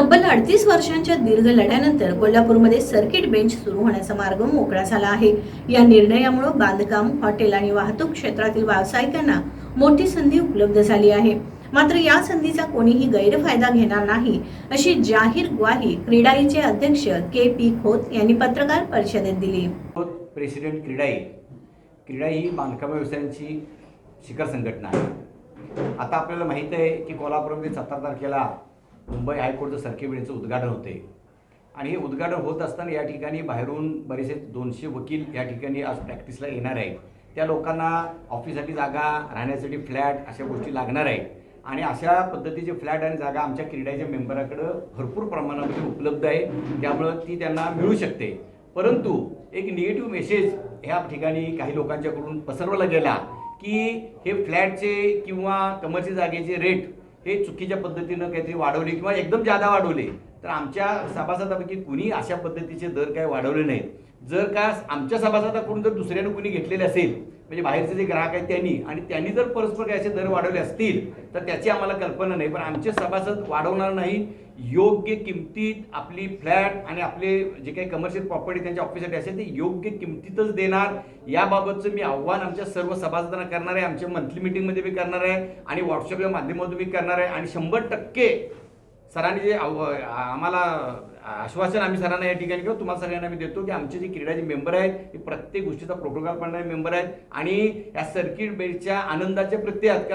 तब्बल अडतीस वर्षांच्या दीर्घ लढ्यानंतर कोल्हापूरमध्ये सर्किट बेंच सुरू होण्याचा मार्ग मोकळा झाला आहे. या निर्णयामुळे बांधकाम हॉटेल आणि वाहतूक क्षेत्रातील व्यावसायिकांना मोठी संधी उपलब्ध झाली आहे. मात्र या संधीचा कोणीही गैरफायदा घेणार नाही अशी जाहीर ग्वाही क्रीडाईचे अध्यक्ष के पी खोत यांनी पत्रकार परिषदेत दिली. प्रेसिडेंट क्रीडाई. क्रीडाई ही बांधकाम व्यवसायांची शिखर संघटना आहे. आता आपल्याला माहीत आहे की कोल्हापूरमध्ये सतरा तारखेला मुंबई हायकोर्टचं सर्किट उद्घाटन होते. आणि हे उद्घाटन होत असताना या ठिकाणी बाहेरून बरेचसे दोनशे वकील या ठिकाणी आज प्रॅक्टिसला येणार आहेत. त्या लोकांना ऑफिससाठी जागा राहण्यासाठी फ्लॅट अशा गोष्टी लागणार आहेत. आणि अशा पद्धतीचे फ्लॅट आणि जागा आमच्या क्रीडाच्या मेंबराकडं भरपूर प्रमाणामध्ये उपलब्ध आहे त्यामुळं ती त्यांना मिळू शकते. परंतु एक निगेटिव्ह मेसेज ह्या ठिकाणी काही लोकांच्याकडून पसरवला गेला की हे फ्लॅटचे किंवा कमरच्या जागेचे रेट हे चुकीच्या पद्धतीनं काहीतरी वाढवले किंवा एकदम जादा वाढवले तर आमच्या सभासदापैकी कुणी अशा पद्धतीचे दर काय वाढवले नाहीत. जर का आमच्या सभासदाकडून जर दुसऱ्यानं कुणी घेतलेले असेल म्हणजे बाहेरचे जे ग्राहक आहेत त्यांनी आणि त्यांनी जर परस्पर काय असे दर वाढवले असतील तर त्याची आम्हाला कल्पना नाही. पण आमचे सभासद वाढवणार नाही. योग्य किमतीत आपली फ्लॅट आणि आपले जे काही कमर्शियल प्रॉपर्टी त्यांच्या ऑफिससाठी असेल ते योग्य किमतीतच देणार. याबाबतचं मी आव्हान आमच्या सर्व सभासदांना करणार आहे. आमच्या मंथली मिटिंगमध्ये मी करणार आहे. आणि व्हॉट्सअपच्या माध्यमातून मी करणार आहे. आणि शंभर टक्के सरांनी जे आम्हाला आश्वासन आम्ही सरांना या ठिकाणी किंवा तुम्हाला सगळ्यांना आम्ही देतो की आमचे जे क्रीडाचे मेंबर आहेत ते प्रत्येक गोष्टीचा प्रोटोकॉल पाळणारे मेंबर आहेत. आणि या सर्किट बेंचच्या आनंदाचे प्रत्येक